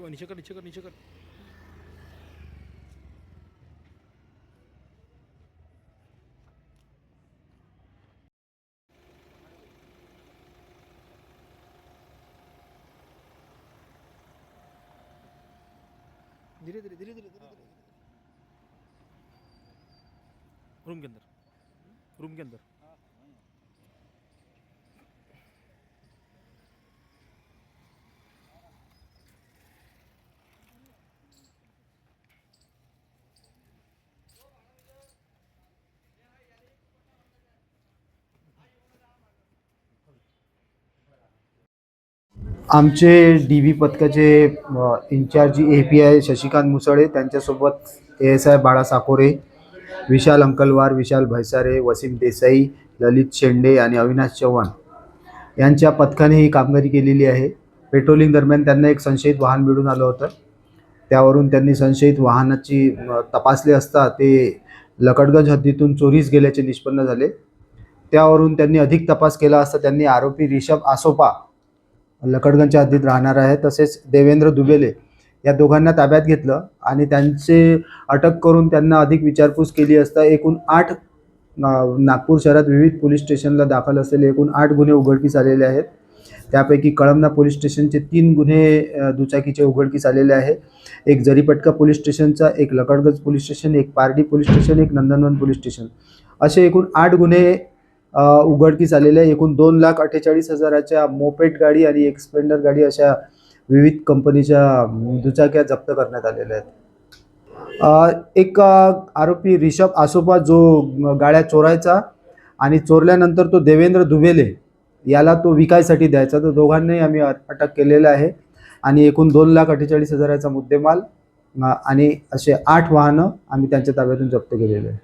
तेव्हा नीचे कर नीचे कर नीचे कर धीरे धीरे धीरे धीरे धीरे धीरे रूम के अंदर रूम के अंदर आमचे डी व्ही पथकाचे incharge A P I Shashikant Musale त्यांच्यासोबत ए एस आय बाळा साकोरे विशाल अंकलवार विशाल भैसारे वसीम देसाई ललित शेंडे आणि अविनाश चव्हाण यांच्या पथकाने ही कामगिरी केलेली आहे. पेट्रोलिंग दरम्यान त्यांना एक संशयित वाहन मिळून आलं होतं. त्यावरून त्यांनी संशयित वाहनाची तपासले असता ते लकडगंज हद्दीतून चोरीस गेल्याचे निष्पन्न झाले. त्यावरून त्यांनी अधिक तपास केला असता त्यांनी आरोपी रिषभ आसोपा लकडगंजच्या हद्दीत राहणार आहे. तसेच देवेंद्र दुबेले या दोघांना ताब्यात घेतलं आणि त्यांचे अटक करून त्यांना अधिक विचारपूस केली असता एकूण आठ नागपूर शहरात विविध पोलीस स्टेशनला दाखल असलेले एकूण आठ गुन्हे उघडकीस आलेले आहेत. त्यापैकी कळमना पोलीस स्टेशनचे तीन गुन्हे दुचाकीचे उघडकीस आलेले आहे. एक जरीपटका पोलीस स्टेशनचा एक लकडगंज पोलीस स्टेशन एक पारडी पोलीस स्टेशन एक नंदनवन पोलीस स्टेशन. असे एकूण आठ गुन्हे उघडकीस आलेल्या एकूण दोन लाख अठ्ठेचाळीस हजाराच्या मोपेट गाडी आणि एक स्प्लेंडर गाडी अशा विविध कंपनीच्या दुचाक्या जप्त करण्यात आलेल्या आहेत. एक आरोपी रिषभ आसोपा जो गाड्या चोरायचा आणि चोरल्यानंतर तो देवेंद्र दुबेले याला तो विकायसाठी द्यायचा. तर दोघांनाही आम्ही अटक केलेलं आहे. आणि एकूण दोन लाख अठ्ठेचाळीस हजाराचा मुद्देमाल आणि असे आठ वाहनं आम्ही त्यांच्या ताब्यातून जप्त केलेले आहे